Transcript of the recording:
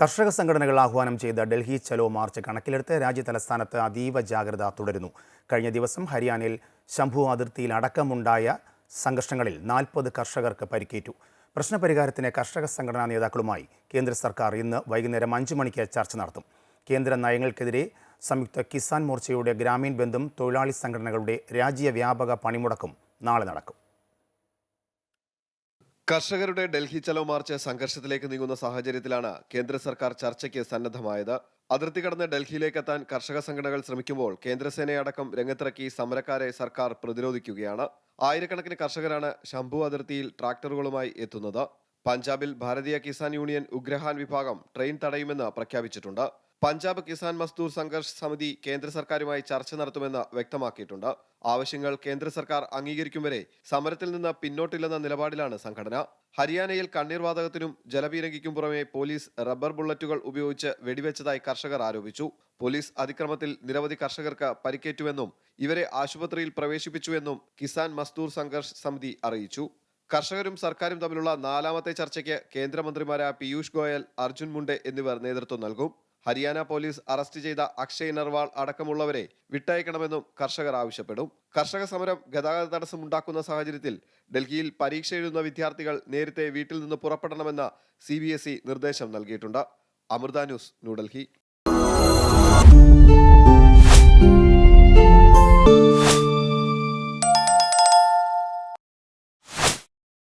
കർഷക സംഘടനകൾ ആഹ്വാനം ചെയ്ത ഡൽഹി ചലോ മാർച്ച് കണക്കിലെടുത്ത് രാജ്യ തലസ്ഥാനത്ത് അതീവ ജാഗ്രത തുടരുന്നു. കഴിഞ്ഞ ദിവസം ഹരിയാനയിൽ ശംഭു അതിർത്തിയിൽ അടക്കമുണ്ടായ സംഘർഷങ്ങളിൽ നാൽപ്പത് കർഷകർക്ക് പരിക്കേറ്റു. പ്രശ്നപരിഹാരത്തിന് കർഷക സംഘടനാ നേതാക്കളുമായി കേന്ദ്ര സർക്കാർ ഇന്ന് വൈകുന്നേരം അഞ്ചു മണിക്ക് ചർച്ച നടത്തും. കേന്ദ്ര നയങ്ങൾക്കെതിരെ സംയുക്ത കിസാൻ മോർച്ചയുടെ ഗ്രാമീൺ ബന്ധം തൊഴിലാളി സംഘടനകളുടെ രാജ്യവ്യാപക പണിമുടക്കും നാളെ നടക്കും. കർഷകരുടെ ഡൽഹി ചലോ മാർച്ച് സംഘർഷത്തിലേക്ക് നീങ്ങുന്ന സാഹചര്യത്തിലാണ് കേന്ദ്ര സർക്കാർ ചർച്ചയ്ക്ക് സന്നദ്ധമായത്. അതിർത്തി കടന്ന് ഡൽഹിയിലേക്ക് എത്താൻ കർഷക സംഘടനകൾ ശ്രമിക്കുമ്പോൾ കേന്ദ്രസേനയടക്കം രംഗത്തിറക്കി സമരക്കാരെ സർക്കാർ പ്രതിരോധിക്കുകയാണ്. ആയിരക്കണക്കിന് കർഷകരാണ് ശംഭു അതിർത്തിയിൽ ട്രാക്ടറുകളുമായി എത്തുന്നത്. പഞ്ചാബിൽ ഭാരതീയ കിസാൻ യൂണിയൻ ഉഗ്രഹാൻ വിഭാഗം ട്രെയിൻ തടയുമെന്ന് പ്രഖ്യാപിച്ചിട്ടുണ്ട്. പഞ്ചാബ് കിസാൻ മസ്ദൂർ സംഘർഷ് സമിതി കേന്ദ്ര സർക്കാരുമായി ചർച്ച നടത്തുമെന്ന് വ്യക്തമാക്കിയിട്ടുണ്ട്. ആവശ്യങ്ങൾ കേന്ദ്ര സർക്കാർ അംഗീകരിക്കും വരെ സമരത്തിൽ നിന്ന് പിന്നോട്ടില്ലെന്ന നിലപാടിലാണ് സംഘടന. ഹരിയാനയിൽ കണ്ണീർ വാതകത്തിനും ജലപീരങ്കിക്കും പുറമെ പോലീസ് റബ്ബർ ബുള്ളറ്റുകൾ ഉപയോഗിച്ച് വെടിവെച്ചതായി കർഷകർ ആരോപിച്ചു. പോലീസ് അതിക്രമത്തിൽ നിരവധി കർഷകർക്ക് പരിക്കേറ്റുവെന്നും ഇവരെ ആശുപത്രിയിൽ പ്രവേശിപ്പിച്ചുവെന്നും കിസാൻ മസ്ദൂർ സംഘർഷ് സമിതി അറിയിച്ചു. കർഷകരും സർക്കാരും തമ്മിലുള്ള നാലാമത്തെ ചർച്ചയ്ക്ക് കേന്ദ്രമന്ത്രിമാരായ പീയൂഷ് ഗോയൽ അർജുൻ മുണ്ടെ എന്നിവർ നേതൃത്വം നൽകും. ഹരിയാന പോലീസ് അറസ്റ്റ് ചെയ്ത അക്ഷയ് നർവാൾ അടക്കമുള്ളവരെ വിട്ടയക്കണമെന്നും കർഷകർ ആവശ്യപ്പെടും. കർഷക സമരം ഗതാഗത തടസ്സം ഉണ്ടാക്കുന്ന സാഹചര്യത്തിൽ ഡൽഹിയിൽ പരീക്ഷ എഴുതുന്ന വിദ്യാർത്ഥികൾ നേരത്തെ വീട്ടിൽ നിന്ന് പുറപ്പെടണമെന്ന സി നിർദ്ദേശം നൽകിയിട്ടുണ്ട്. അമൃത ന്യൂസ് ന്യൂഡൽഹി.